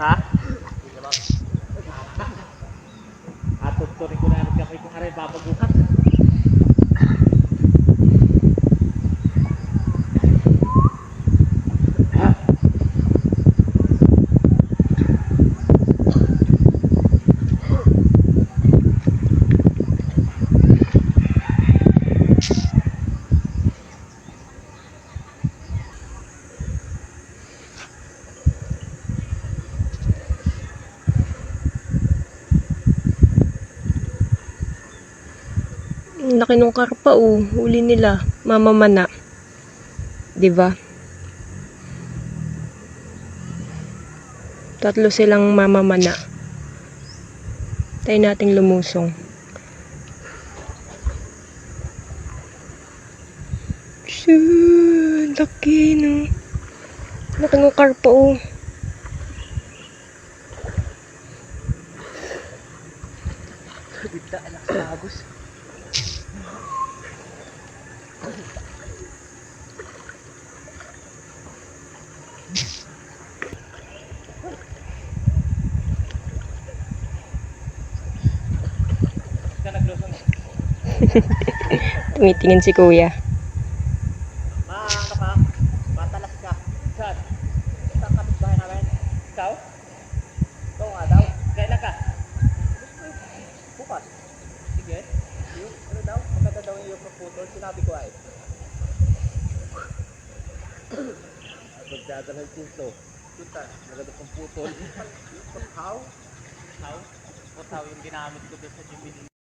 Ha? At tutunin ko na ang kamay kong aray ano babagukan. Laki nung karpa oh. Huli nila. Mamamana. 'Di ba? Tatlo silang mamamana. Tayo nating lumusong. Shoo, laki no. Laki ng karpa oh. Bigla anak sa agos. Tumitingin si kuya. Daw yung pagputol. Sinabi ko ay. Pagdada ng tinto. Puta, maganda pang putol. How? How? How yung ginamit ko doon sa Jimmy